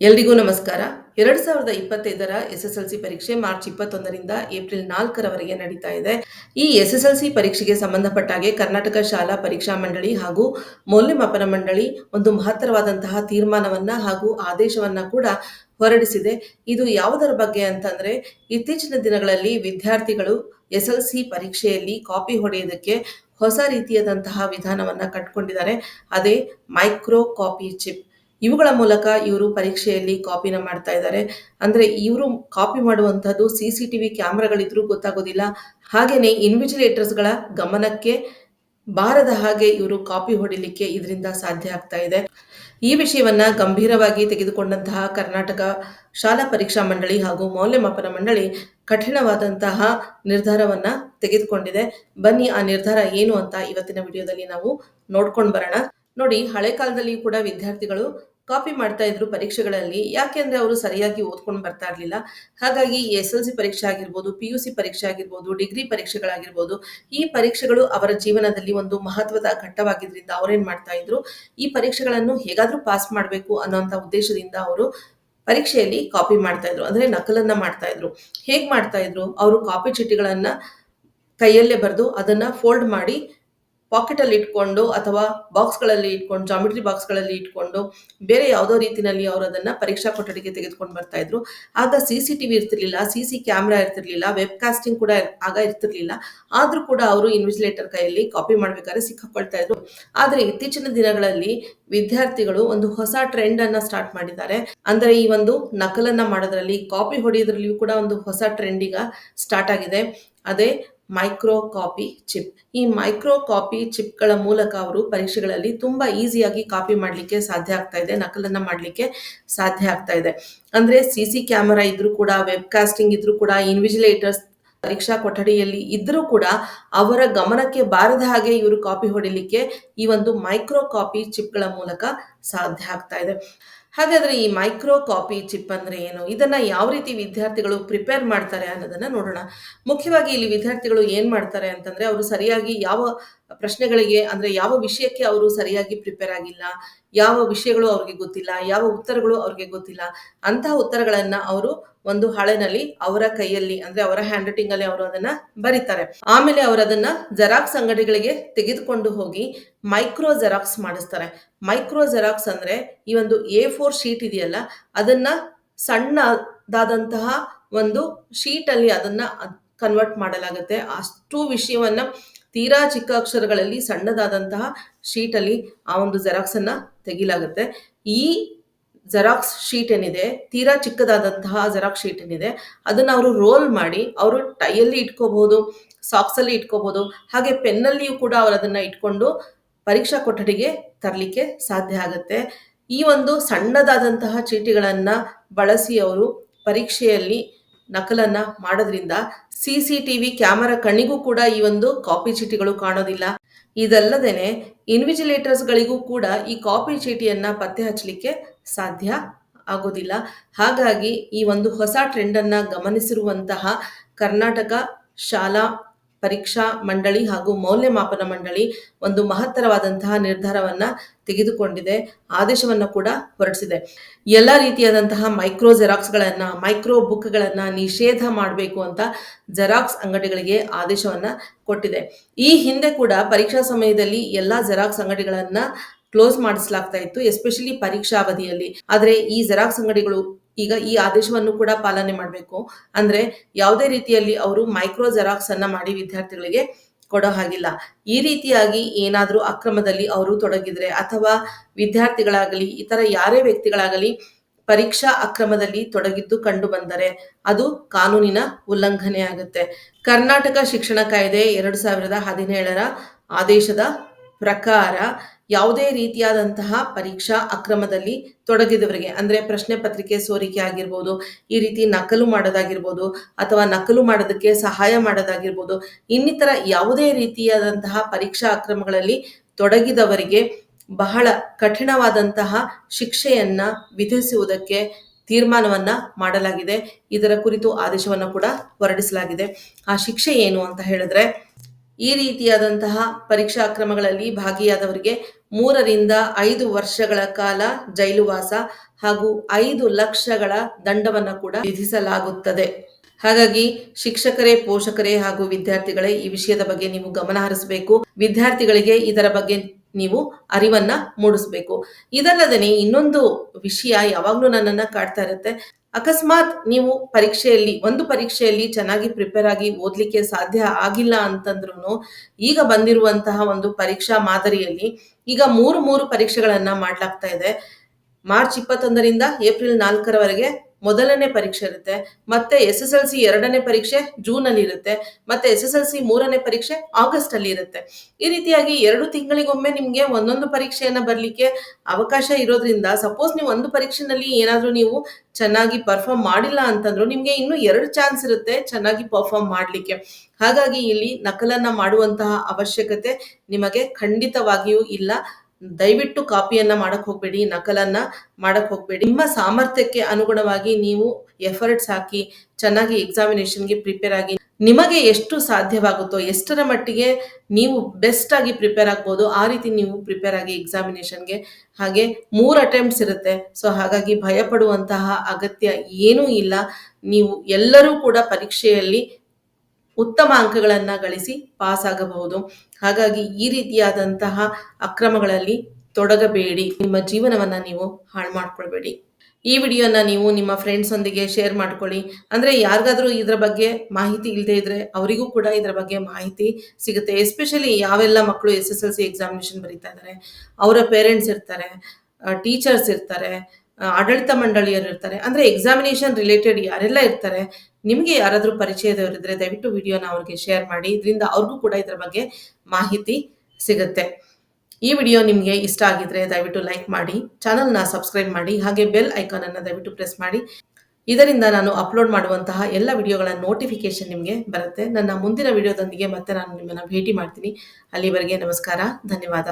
ಎಲ್ರಿಗೂ ನಮಸ್ಕಾರ. ಎರಡ್ ಸಾವಿರದ ಇಪ್ಪತ್ತೈದರ ಎಸ್ ಎಸ್ ಎಲ್ ಸಿ ಪರೀಕ್ಷೆ ಮಾರ್ಚ್ ಇಪ್ಪತ್ತೊಂದರಿಂದ ಏಪ್ರಿಲ್ ನಾಲ್ಕರವರೆಗೆ ನಡೀತಾ ಇದೆ. ಈ ಎಸ್ ಎಸ್ ಎಲ್ ಸಿ ಪರೀಕ್ಷೆಗೆ ಸಂಬಂಧಪಟ್ಟ ಹಾಗೆ ಕರ್ನಾಟಕ ಶಾಲಾ ಪರೀಕ್ಷಾ ಮಂಡಳಿ ಹಾಗೂ ಮೌಲ್ಯಮಾಪನ ಮಂಡಳಿ ಒಂದು ಮಹತ್ತರವಾದಂತಹ ತೀರ್ಮಾನವನ್ನ ಹಾಗೂ ಆದೇಶವನ್ನ ಕೂಡ ಹೊರಡಿಸಿದೆ. ಇದು ಯಾವುದರ ಬಗ್ಗೆ ಅಂತಂದ್ರೆ, ಇತ್ತೀಚಿನ ದಿನಗಳಲ್ಲಿ ವಿದ್ಯಾರ್ಥಿಗಳು ಎಸ್ ಎಲ್ ಸಿ ಪರೀಕ್ಷೆಯಲ್ಲಿ ಕಾಪಿ ಹೊಡೆಯೋದಕ್ಕೆ ಹೊಸ ರೀತಿಯಾದಂತಹ ವಿಧಾನವನ್ನ ಕಟ್ಕೊಂಡಿದ್ದಾರೆ. ಅದೇ ಮೈಕ್ರೋ ಕಾಪಿ ಚಿಪ್. ಇವುಗಳ ಮೂಲಕ ಇವರು ಪರೀಕ್ಷೆಯಲ್ಲಿ ಕಾಪಿನ ಮಾಡ್ತಾ ಇದ್ದಾರೆ. ಅಂದ್ರೆ ಇವರು ಕಾಪಿ ಮಾಡುವಂತಹದ್ದು ಸಿ ಸಿ ಟಿವಿ ಕ್ಯಾಮ್ರಾಗಳಿದ್ರೂ ಗೊತ್ತಾಗೋದಿಲ್ಲ. ಹಾಗೇನೆ ಇನ್ವಿಜಿಲೇಟರ್ಸ್ಗಳ ಗಮನಕ್ಕೆ ಬಾರದ ಹಾಗೆ ಇವರು ಕಾಪಿ ಹೊಡಿಲಿಕ್ಕೆ ಇದರಿಂದ ಸಾಧ್ಯ ಆಗ್ತಾ ಇದೆ. ಈ ವಿಷಯವನ್ನ ಗಂಭೀರವಾಗಿ ತೆಗೆದುಕೊಂಡಂತಹ ಕರ್ನಾಟಕ ಶಾಲಾ ಪರೀಕ್ಷಾ ಮಂಡಳಿ ಹಾಗೂ ಮೌಲ್ಯಮಾಪನ ಮಂಡಳಿ ಕಠಿಣವಾದಂತಹ ನಿರ್ಧಾರವನ್ನ ತೆಗೆದುಕೊಂಡಿದೆ. ಬನ್ನಿ, ಆ ನಿರ್ಧಾರ ಏನು ಅಂತ ಇವತ್ತಿನ ವಿಡಿಯೋದಲ್ಲಿ ನಾವು ನೋಡ್ಕೊಂಡು ಬರೋಣ. ನೋಡಿ, ಹಳೆ ಕಾಲದಲ್ಲಿ ಕೂಡ ವಿದ್ಯಾರ್ಥಿಗಳು ಕಾಪಿ ಮಾಡ್ತಾ ಇದ್ರು ಪರೀಕ್ಷೆಗಳಲ್ಲಿ. ಯಾಕೆಂದ್ರೆ ಅವರು ಸರಿಯಾಗಿ ಓದ್ಕೊಂಡು ಬರ್ತಾ ಇರಲಿಲ್ಲ. ಹಾಗಾಗಿ ಎಸ್ ಎಲ್ ಸಿ ಪರೀಕ್ಷೆ ಆಗಿರ್ಬೋದು, ಪಿ ಯು ಸಿ ಪರೀಕ್ಷೆ ಆಗಿರ್ಬೋದು, ಡಿಗ್ರಿ ಪರೀಕ್ಷೆಗಳಾಗಿರ್ಬೋದು, ಈ ಪರೀಕ್ಷೆಗಳು ಅವರ ಜೀವನದಲ್ಲಿ ಒಂದು ಮಹತ್ವದ ಘಟ್ಟವಾಗಿದ್ರಿಂದ ಅವರೇನ್ ಮಾಡ್ತಾ ಇದ್ರು? ಈ ಪರೀಕ್ಷೆಗಳನ್ನು ಹೇಗಾದ್ರೂ ಪಾಸ್ ಮಾಡಬೇಕು ಅನ್ನೋಂಥ ಉದ್ದೇಶದಿಂದ ಅವರು ಪರೀಕ್ಷೆಯಲ್ಲಿ ಕಾಪಿ ಮಾಡ್ತಾ ಇದ್ರು, ಅಂದ್ರೆ ನಕಲನ್ನ ಮಾಡ್ತಾ ಇದ್ರು. ಹೇಗ್ ಮಾಡ್ತಾ ಇದ್ರು? ಅವರು ಕಾಪಿ ಚೀಟಿಗಳನ್ನ ಕೈಯಲ್ಲೇ ಬರೆದು ಅದನ್ನ ಫೋಲ್ಡ್ ಮಾಡಿ ಪಾಕೆಟ್ ಅಲ್ಲಿ ಇಟ್ಕೊಂಡು ಅಥವಾ ಬಾಕ್ಸ್ಗಳಲ್ಲಿ ಇಟ್ಕೊಂಡು ಜಾಮಿಟ್ರಿ ಬಾಕ್ಸ್ಗಳಲ್ಲಿ ಇಟ್ಕೊಂಡು ಬೇರೆ ಯಾವುದೋ ರೀತಿನಲ್ಲಿ ಅವರು ಅದನ್ನ ಪರೀಕ್ಷಾ ಕೊಠಡಿಗೆ ತೆಗೆದುಕೊಂಡು ಬರ್ತಾ ಇದ್ರು. ಆಗ ಸಿ ಸಿ ಟಿವಿ ಇರ್ತಿರ್ಲಿಲ್ಲ ಸಿ ಸಿ ಕ್ಯಾಮ್ರಾ ಇರ್ತಿರ್ಲಿಲ್ಲ ವೆಬ್ ಕಾಸ್ಟಿಂಗ್ ಕೂಡ ಆಗ ಇರ್ತಿರ್ಲಿಲ್ಲ. ಆದ್ರೂ ಕೂಡ ಅವರು ಇನ್ವಿಜಿಲೇಟರ್ ಕೈಯಲ್ಲಿ ಕಾಪಿ ಮಾಡ್ಬೇಕಾದ್ರೆ ಸಿಕ್ಕಾಕೊಳ್ತಾ ಇದ್ರು. ಆದ್ರೆ ಇತ್ತೀಚಿನ ದಿನಗಳಲ್ಲಿ ವಿದ್ಯಾರ್ಥಿಗಳು ಒಂದು ಹೊಸ ಟ್ರೆಂಡ್ ಅನ್ನ ಸ್ಟಾರ್ಟ್ ಮಾಡಿದ್ದಾರೆ. ಅಂದ್ರೆ ಈ ಒಂದು ನಕಲನ್ನ ಮಾಡೋದ್ರಲ್ಲಿ ಕಾಪಿ ಹೊಡೆಯೋದ್ರಲ್ಲಿಯೂ ಕೂಡ ಒಂದು ಹೊಸ ಟ್ರೆಂಡ್ ಈಗ ಸ್ಟಾರ್ಟ್ ಆಗಿದೆ. ಅದೇ ಮೈಕ್ರೋ ಕಾಪಿ ಚಿಪ್. ಈ ಮೈಕ್ರೋ ಕಾಪಿ ಚಿಪ್ಗಳ ಮೂಲಕ ಅವರು ಪರೀಕ್ಷೆಗಳಲ್ಲಿ ತುಂಬಾ ಈಸಿಯಾಗಿ ಕಾಪಿ ಮಾಡಲಿಕ್ಕೆ ಸಾಧ್ಯ ಆಗ್ತಾ ಇದೆ, ನಕಲನ್ನ ಮಾಡಲಿಕ್ಕೆ ಸಾಧ್ಯ ಆಗ್ತಾ ಇದೆ. ಅಂದ್ರೆ ಸಿ ಸಿ ಕ್ಯಾಮೆರಾ ಇದ್ರೂ ಕೂಡ ವೆಬ್ ಕಾಸ್ಟಿಂಗ್ ಇದ್ರೂ ಕೂಡ ಇನ್ವಿಜಿಲೇಟರ್ಸ್ ಪರೀಕ್ಷಾ ಕೊಠಡಿಯಲ್ಲಿ ಇದ್ರೂ ಕೂಡ ಅವರ ಗಮನಕ್ಕೆ ಬಾರದ ಹಾಗೆ ಇವರು ಕಾಪಿ ಹೊಡಿಲಿಕ್ಕೆ ಈ ಒಂದು ಮೈಕ್ರೋ ಕಾಪಿ ಚಿಪ್ಗಳ ಮೂಲಕ ಸಾಧ್ಯ ಆಗ್ತಾ ಇದೆ. ಹಾಗಾದ್ರೆ ಈ ಮೈಕ್ರೋ ಕಾಪಿ ಚಿಪ್ ಅಂದ್ರೆ ಏನು? ಇದನ್ನ ಯಾವ ರೀತಿ ವಿದ್ಯಾರ್ಥಿಗಳು ಪ್ರಿಪೇರ್ ಮಾಡ್ತಾರೆ ಅನ್ನೋದನ್ನ ನೋಡೋಣ. ಮುಖ್ಯವಾಗಿ ಇಲ್ಲಿ ವಿದ್ಯಾರ್ಥಿಗಳು ಏನ್ ಮಾಡ್ತಾರೆ ಅಂತಂದ್ರೆ ಅವರು ಸರಿಯಾಗಿ ಯಾವ ಪ್ರಶ್ನೆಗಳಿಗೆ ಅಂದ್ರೆ ಯಾವ ವಿಷಯಕ್ಕೆ ಅವರು ಸರಿಯಾಗಿ ಪ್ರಿಪೇರ್ ಆಗಿಲ್ಲ, ಯಾವ ವಿಷಯಗಳು ಅವ್ರಿಗೆ ಗೊತ್ತಿಲ್ಲ, ಯಾವ ಉತ್ತರಗಳು ಅವ್ರಿಗೆ ಗೊತ್ತಿಲ್ಲ, ಅಂತಹ ಉತ್ತರಗಳನ್ನ ಅವರು ಒಂದು ಹಾಳೆನಲ್ಲಿ ಅವರ ಕೈಯಲ್ಲಿ ಅಂದ್ರೆ ಅವರ ಹ್ಯಾಂಡ್ ರೈಟಿಂಗ್ ಅಲ್ಲಿ ಅವರು ಅದನ್ನ ಬರೀತಾರೆ. ಆಮೇಲೆ ಅವರು ಅದನ್ನ ಜೆರಾಕ್ಸ್ ಅಂಗಡಿಗಳಿಗೆ ತೆಗೆದುಕೊಂಡು ಹೋಗಿ ಮೈಕ್ರೋ ಜೆರಾಕ್ಸ್ ಮಾಡಿಸ್ತಾರೆ. ಮೈಕ್ರೋ ಜೆರಾಕ್ಸ್ ಅಂದ್ರೆ ಈ ಒಂದು ಎ ಫೋರ್ ಶೀಟ್ ಇದೆಯಲ್ಲ, ಅದನ್ನ ಸಣ್ಣದಾದಂತಹ ಒಂದು ಶೀಟ್ ಅಲ್ಲಿ ಅದನ್ನ ಕನ್ವರ್ಟ್ ಮಾಡಲಾಗುತ್ತೆ. ಅಷ್ಟು ವಿಷಯವನ್ನ ತೀರಾ ಚಿಕ್ಕ ಅಕ್ಷರಗಳಲ್ಲಿ ಸಣ್ಣದಾದಂತಹ ಶೀಟ್ ಅಲ್ಲಿ ಆ ಒಂದು ಜೆರಾಕ್ಸ್ ಅನ್ನ ತೆಗಿಲಾಗುತ್ತೆ. ಈ ಜೆರಾಕ್ಸ್ ಶೀಟ್ ಏನಿದೆ, ತೀರಾ ಚಿಕ್ಕದಾದಂತಹ ಜೆರಾಕ್ಸ್ ಶೀಟ್ ಏನಿದೆ, ಅದನ್ನ ಅವರು ರೋಲ್ ಮಾಡಿ, ಅವರು ಟೈಯಲ್ಲಿ ಇಟ್ಕೋಬಹುದು ಸಾಕ್ಸ್ ಅಲ್ಲಿ ಇಟ್ಕೋಬಹುದು ಹಾಗೆ ಪೆನ್ನಲ್ಲಿಯೂ ಕೂಡ ಅವರು ಅದನ್ನ ಇಟ್ಕೊಂಡು ಪರೀಕ್ಷಾ ಕೊಠಡಿಗೆ ತರಲಿಕ್ಕೆ ಸಾಧ್ಯ ಆಗುತ್ತೆ. ಈ ಒಂದು ಸಣ್ಣದಾದಂತಹ ಚೀಟಿಗಳನ್ನ ಬಳಸಿ ಅವರು ಪರೀಕ್ಷೆಯಲ್ಲಿ ನಕಲನ್ನ ಮಾಡೋದ್ರಿಂದ C C T V camera ಕಣ್ಣಿಗೂ ಕೂಡ ಈ ಒಂದು ಕಾಪಿ ಚೀಟಿಗಳು ಕಾಣೋದಿಲ್ಲ. ಇದಲ್ಲದೇನೆ ಇನ್ವಿಜಿಲೇಟರ್ಸ್ಗಳಿಗೂ ಕೂಡ ಈ ಕಾಪಿ ಚೀಟಿಯನ್ನ ಪತ್ತೆ ಹಚ್ಚಲಿಕ್ಕೆ ಸಾಧ್ಯ ಆಗೋದಿಲ್ಲ. ಹಾಗಾಗಿ ಈ ಒಂದು ಹೊಸ ಟ್ರೆಂಡ್ ಅನ್ನ ಗಮನಿಸಿರುವಂತಹ ಕರ್ನಾಟಕ ಶಾಲಾ ಪರೀಕ್ಷಾ ಮಂಡಳಿ ಹಾಗೂ ಮೌಲ್ಯಮಾಪನ ಮಂಡಳಿ ಒಂದು ಮಹತ್ತರವಾದಂತಹ ನಿರ್ಧಾರವನ್ನ ತೆಗೆದುಕೊಂಡಿದೆ. ಆದೇಶವನ್ನ ಕೂಡ ಹೊರಡಿಸಿದೆ. ಎಲ್ಲ ರೀತಿಯಾದಂತಹ ಮೈಕ್ರೋ ಜೆರಾಕ್ಸ್ಗಳನ್ನ, ಮೈಕ್ರೋ ಬುಕ್ಗಳನ್ನ ನಿಷೇಧ ಮಾಡಬೇಕು ಅಂತ ಜೆರಾಕ್ಸ್ ಅಂಗಡಿಗಳಿಗೆ ಆದೇಶವನ್ನ ಕೊಟ್ಟಿದೆ. ಈ ಹಿಂದೆ ಕೂಡ ಪರೀಕ್ಷಾ ಸಮಯದಲ್ಲಿ ಎಲ್ಲಾ ಜೆರಾಕ್ಸ್ ಅಂಗಡಿಗಳನ್ನ ಕ್ಲೋಸ್ ಮಾಡಿಸಲಾಗ್ತಾ ಇತ್ತು, ಎಸ್ಪೆಷಲಿ ಪರೀಕ್ಷಾ ಅವಧಿಯಲ್ಲಿ. ಆದರೆ ಈ ಜೆರಾಕ್ಸ್ ಅಂಗಡಿಗಳು ಈಗ ಈ ಆದೇಶವನ್ನು ಕೂಡ ಪಾಲನೆ ಮಾಡಬೇಕು. ಅಂದ್ರೆ ಯಾವುದೇ ರೀತಿಯಲ್ಲಿ ಅವರು ಮೈಕ್ರೋ ಜೆರಾಕ್ಸ್ ಅನ್ನ ಮಾಡಿ ವಿದ್ಯಾರ್ಥಿಗಳಿಗೆ ಕೊಡೋ ಹಾಗಿಲ್ಲ. ಈ ರೀತಿಯಾಗಿ ಏನಾದರೂ ಅಕ್ರಮದಲ್ಲಿ ಅವರು ತೊಡಗಿದ್ರೆ ಅಥವಾ ವಿದ್ಯಾರ್ಥಿಗಳಾಗಲಿ, ಇತರ ಯಾರೇ ವ್ಯಕ್ತಿಗಳಾಗಲಿ ಪರೀಕ್ಷಾ ಅಕ್ರಮದಲ್ಲಿ ತೊಡಗಿದ್ದು ಕಂಡು ಬಂದರೆ ಅದು ಕಾನೂನಿನ ಉಲ್ಲಂಘನೆ ಆಗುತ್ತೆ. ಕರ್ನಾಟಕ ಶಿಕ್ಷಣ ಕಾಯ್ದೆ ಎರಡು ಸಾವಿರದ ಹದಿನೇಳರ ಆದೇಶದ ಪ್ರಕಾರ ಯಾವುದೇ ರೀತಿಯಾದಂತಹ ಪರೀಕ್ಷಾ ಅಕ್ರಮದಲ್ಲಿ ತೊಡಗಿದವರಿಗೆ, ಅಂದರೆ ಪ್ರಶ್ನೆ ಪತ್ರಿಕೆ ಸೋರಿಕೆ ಆಗಿರ್ಬೋದು, ಈ ರೀತಿ ನಕಲು ಮಾಡೋದಾಗಿರ್ಬೋದು, ಅಥವಾ ನಕಲು ಮಾಡೋದಕ್ಕೆ ಸಹಾಯ ಮಾಡೋದಾಗಿರ್ಬೋದು, ಇನ್ನಿತರ ಯಾವುದೇ ರೀತಿಯಾದಂತಹ ಪರೀಕ್ಷಾ ಅಕ್ರಮಗಳಲ್ಲಿ ತೊಡಗಿದವರಿಗೆ ಬಹಳ ಕಠಿಣವಾದಂತಹ ಶಿಕ್ಷೆಯನ್ನ ವಿಧಿಸುವುದಕ್ಕೆ ತೀರ್ಮಾನವನ್ನು ಮಾಡಲಾಗಿದೆ. ಇದರ ಕುರಿತು ಆದೇಶವನ್ನು ಕೂಡ ಹೊರಡಿಸಲಾಗಿದೆ. ಆ ಶಿಕ್ಷೆ ಏನು ಅಂತ ಹೇಳಿದ್ರೆ ಈ ರೀತಿಯಾದಂತಹ ಪರೀಕ್ಷಾ ಕ್ರಮಗಳಲ್ಲಿ ಭಾಗಿಯಾದವರಿಗೆ ಮೂರರಿಂದ ಐದು ವರ್ಷಗಳ ಕಾಲ ಜೈಲುವಾಸ ಹಾಗೂ ಐದು ಲಕ್ಷಗಳ ದಂಡವನ್ನು ಕೂಡ ವಿಧಿಸಲಾಗುತ್ತದೆ. ಹಾಗಾಗಿ ಶಿಕ್ಷಕರೇ, ಪೋಷಕರೇ ಹಾಗೂ ವಿದ್ಯಾರ್ಥಿಗಳೇ, ಈ ವಿಷಯದ ಬಗ್ಗೆ ನೀವು ಗಮನ ಹರಿಸಬೇಕು. ವಿದ್ಯಾರ್ಥಿಗಳಿಗೆ ಇದರ ಬಗ್ಗೆ ನೀವು ಅರಿವನ್ನ ಮೂಡಿಸಬೇಕು. ಇದಲ್ಲದೆ ಇನ್ನೊಂದು ವಿಷಯ ಯಾವಾಗ್ಲೂ ನನ್ನನ್ನ ಕಾಡ್ತಾ ಇರುತ್ತೆ. ಅಕಸ್ಮಾತ್ ನೀವು ಪರೀಕ್ಷೆಯಲ್ಲಿ, ಒಂದು ಪರೀಕ್ಷೆಯಲ್ಲಿ ಚೆನ್ನಾಗಿ ಪ್ರಿಪೇರ್ ಆಗಿ ಓದ್ಲಿಕ್ಕೆ ಸಾಧ್ಯ ಆಗಿಲ್ಲ ಅಂತಂದ್ರೂ ಈಗ ಬಂದಿರುವಂತಹ ಒಂದು ಪರೀಕ್ಷಾ ಮಾದರಿಯಲ್ಲಿ ಈಗ ಮೂರು ಮೂರು ಪರೀಕ್ಷೆಗಳನ್ನ ಮಾಡ್ಲಾಗ್ತಾ ಇದೆ. ಮಾರ್ಚ್ ಇಪ್ಪತ್ತೊಂದರಿಂದ ಏಪ್ರಿಲ್ ನಾಲ್ಕರವರೆಗೆ ಮೊದಲನೇ ಪರೀಕ್ಷೆ ಇರುತ್ತೆ. ಮತ್ತೆ ಎಸ್ ಎಸ್ ಎಲ್ ಸಿ ಎರಡನೇ ಪರೀಕ್ಷೆ ಜೂನ್ ಅಲ್ಲಿ ಇರುತ್ತೆ. ಮತ್ತೆ ಎಸ್ ಎಸ್ ಎಲ್ ಸಿ ಮೂರನೇ ಪರೀಕ್ಷೆ ಆಗಸ್ಟ್ ಅಲ್ಲಿ ಇರುತ್ತೆ. ಈ ರೀತಿಯಾಗಿ ಎರಡು ತಿಂಗಳಿಗೊಮ್ಮೆ ನಿಮ್ಗೆ ಒಂದೊಂದು ಪರೀಕ್ಷೆಯನ್ನ ಬರ್ಲಿಕ್ಕೆ ಅವಕಾಶ ಇರೋದ್ರಿಂದ ಸಪೋಸ್ ನೀವು ಒಂದು ಪರೀಕ್ಷೆನಲ್ಲಿ ಏನಾದ್ರೂ ನೀವು ಚೆನ್ನಾಗಿ ಪರ್ಫಾರ್ಮ್ ಮಾಡಿಲ್ಲ ಅಂತಂದ್ರು ನಿಮ್ಗೆ ಇನ್ನು ಎರಡು ಚಾನ್ಸ್ ಇರುತ್ತೆ ಚೆನ್ನಾಗಿ ಪರ್ಫಾರ್ಮ್ ಮಾಡ್ಲಿಕ್ಕೆ. ಹಾಗಾಗಿ ಇಲ್ಲಿ ನಕಲನ್ನ ಮಾಡುವಂತಹ ಅವಶ್ಯಕತೆ ನಿಮಗೆ ಖಂಡಿತವಾಗಿಯೂ ಇಲ್ಲ. ದಯವಿಟ್ಟು ಕಾಪಿಯನ್ನ ಮಾಡಕ್ ಹೋಗ್ಬೇಡಿ, ನಕಲನ್ನ ಮಾಡಕ್ ಹೋಗ್ಬೇಡಿ. ನಿಮ್ಮ ಸಾಮರ್ಥ್ಯಕ್ಕೆ ಅನುಗುಣವಾಗಿ ನೀವು ಎಫರ್ಟ್ಸ್ ಹಾಕಿ, ಚೆನ್ನಾಗಿ ಎಕ್ಸಾಮಿನೇಷನ್ಗೆ ಪ್ರಿಪೇರ್ ಆಗಿ, ನಿಮಗೆ ಎಷ್ಟು ಸಾಧ್ಯವಾಗುತ್ತೋ, ಎಷ್ಟರ ಮಟ್ಟಿಗೆ ನೀವು ಬೆಸ್ಟ್ ಆಗಿ ಪ್ರಿಪೇರ್ ಆಗ್ಬೋದು, ಆ ರೀತಿ ನೀವು ಪ್ರಿಪೇರ್ ಆಗಿ ಎಕ್ಸಾಮಿನೇಷನ್ಗೆ ಹಾಗೆ ಮೂರು ಅಟೆಂಪ್ಟ್ಸ್ ಇರುತ್ತೆ. ಸೊ ಹಾಗಾಗಿ ಭಯಪಡುವಂತಹ ಅಗತ್ಯ ಏನೂ ಇಲ್ಲ. ನೀವು ಎಲ್ಲರೂ ಕೂಡ ಪರೀಕ್ಷೆಯಲ್ಲಿ ಉತ್ತಮ ಅಂಕಗಳನ್ನ ಗಳಿಸಿ ಪಾಸ್ ಆಗಬಹುದು. ಹಾಗಾಗಿ ಈ ರೀತಿಯಾದಂತಹ ಅಕ್ರಮಗಳಲ್ಲಿ ತೊಡಗಬೇಡಿ. ನಿಮ್ಮ ಜೀವನವನ್ನ ನೀವು ಹಾಳು ಮಾಡ್ಕೊಳ್ಬೇಡಿ. ಈ ವಿಡಿಯೋನ ನೀವು ನಿಮ್ಮ ಫ್ರೆಂಡ್ಸ್ ಒಂದಿಗೆ ಶೇರ್ ಮಾಡ್ಕೊಳ್ಳಿ. ಅಂದ್ರೆ ಯಾರಿಗಾದ್ರೂ ಇದ್ರ ಬಗ್ಗೆ ಮಾಹಿತಿ ಇಲ್ಲದೆ ಇದ್ರೆ ಅವರಿಗೂ ಕೂಡ ಇದ್ರ ಬಗ್ಗೆ ಮಾಹಿತಿ ಸಿಗುತ್ತೆ. ಎಸ್ಪೆಷಲಿ ಯಾವೆಲ್ಲ ಮಕ್ಕಳು S S L C examination ಬರೀತಾ ಇದ್ದಾರೆ ಅವರ ಪೇರೆಂಟ್ಸ್ ಇರ್ತಾರೆ ಟೀಚರ್ಸ್ ಇರ್ತಾರೆ ಆಡಳಿತ ಮಂಡಳಿಯರು ಇರ್ತಾರೆ. ಅಂದ್ರೆ ಎಕ್ಸಾಮಿನೇಷನ್ ರಿಲೇಟೆಡ್ ಯಾರೆಲ್ಲ ಇರ್ತಾರೆ ನಿಮಗೆ ಯಾರಾದರೂ ಪರಿಚಯದವರಿದ್ರೆ ದಯವಿಟ್ಟು ವಿಡಿಯೋನ ಅವ್ರಿಗೆ ಶೇರ್ ಮಾಡಿ. ಇದರಿಂದ ಅವ್ರಿಗೂ ಕೂಡ ಇದರ ಬಗ್ಗೆ ಮಾಹಿತಿ ಸಿಗುತ್ತೆ. ಈ ವಿಡಿಯೋ ನಿಮಗೆ ಇಷ್ಟ ಆಗಿದ್ರೆ ದಯವಿಟ್ಟು ಲೈಕ್ ಮಾಡಿ ಚಾನಲ್ನ ಸಬ್ಸ್ಕ್ರೈಬ್ ಮಾಡಿ, ಹಾಗೆ ಬೆಲ್ ಐಕಾನ್ ಅನ್ನು ದಯವಿಟ್ಟು ಪ್ರೆಸ್ ಮಾಡಿ. ಇದರಿಂದ ನಾನು ಅಪ್ಲೋಡ್ ಮಾಡುವಂತಹ ಎಲ್ಲ ವಿಡಿಯೋಗಳ ನೋಟಿಫಿಕೇಶನ್ ನಿಮಗೆ ಬರುತ್ತೆ. ನನ್ನ ಮುಂದಿನ ವಿಡಿಯೋದೊಂದಿಗೆ ಮತ್ತೆ ನಾನು ನಿಮ್ಮನ್ನು ಭೇಟಿ ಮಾಡ್ತೀನಿ. ಅಲ್ಲಿವರೆಗೆ ನಮಸ್ಕಾರ, ಧನ್ಯವಾದ.